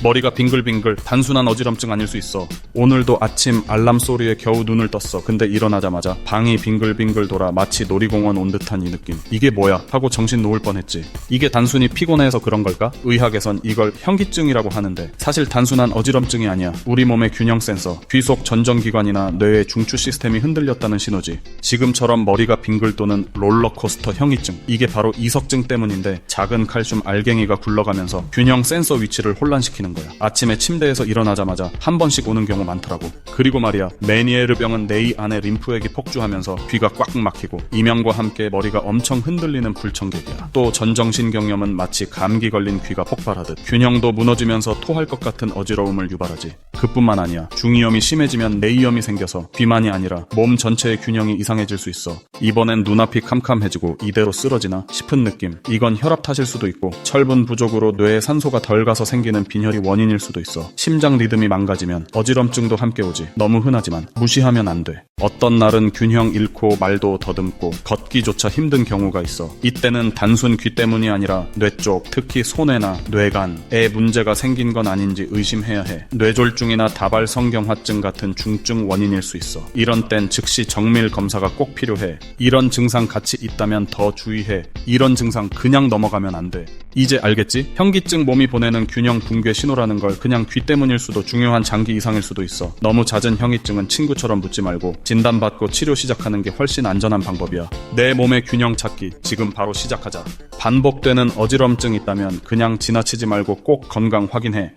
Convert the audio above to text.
머리가 빙글빙글 단순한 어지럼증 아닐 수 있어. 오늘도 아침 알람 소리에 겨우 눈을 떴어. 근데 일어나자마자 방이 빙글빙글 돌아 마치 놀이공원 온 듯한 이 느낌. 이게 뭐야? 하고 정신 놓을 뻔했지. 이게 단순히 피곤해서 그런 걸까? 의학에선 이걸 현기증이라고 하는데 사실 단순한 어지럼증이 아니야. 우리 몸의 균형 센서, 귀 속 전정기관이나 뇌의 중추 시스템이 흔들렸다는 신호지. 지금처럼 머리가 빙글 도는 롤러코스터 현기증. 이게 바로 이석증 때문인데 작은 칼슘 알갱이가 굴러가면서 균형 센서 위치를 혼란시키는 거야. 아침에 침대에서 일어나자마자 한 번씩 오는 경우 많더라고. 그리고 말이야, 메니에르 병은 뇌 안에 림프액이 폭주하면서 귀가 꽉 막히고 이명과 함께 머리가 엄청 흔들리는 불청객이야. 또 전정신경염은 마치 감기 걸린 귀가 폭발하듯 균형도 무너지면서 토할 것 같은 어지러움을 유발하지. 그뿐만 아니야. 중이염이 심해지면 뇌이염이 생겨서 귀만이 아니라 몸 전체의 균형이 이상해질 수 있어. 이번엔 눈앞이 캄캄해지고 이대로 쓰러지나 싶은 느낌. 이건 혈압 탓일 수도 있고 철분 부족으로 뇌에 산소가 덜 가서 생기는 빈혈이 원인일 수도 있어. 심장 리듬이 망가지면 어지럼증도 함께 오지. 너무 흔하지만 무시하면 안 돼. 어떤 날은 균형 잃고 말도 더듬고 걷기조차 힘든 경우가 있어. 이때는 단순 귀 때문이 아니라 뇌 쪽, 특히 손해나 뇌간에 문제가 생긴 건 아닌지 의심해야 해. 뇌졸중 이나 다발 성경화증 같은 중증 원인일 수 있어. 이런 땐 즉시 정밀 검사가 꼭 필요해. 이런 증상 같이 있다면 더 주의해. 이런 증상 그냥 넘어가면 안 돼. 이제 알겠지? 현기증 몸이 보내는 균형 붕괴 신호라는 걸 그냥 귀 때문일 수도 중요한 장기 이상일 수도 있어. 너무 잦은 현기증은 친구처럼 묻지 말고 진단받고 치료 시작하는 게 훨씬 안전한 방법이야. 내 몸의 균형 찾기 지금 바로 시작하자. 반복되는 어지럼증 있다면 그냥 지나치지 말고 꼭 건강 확인해.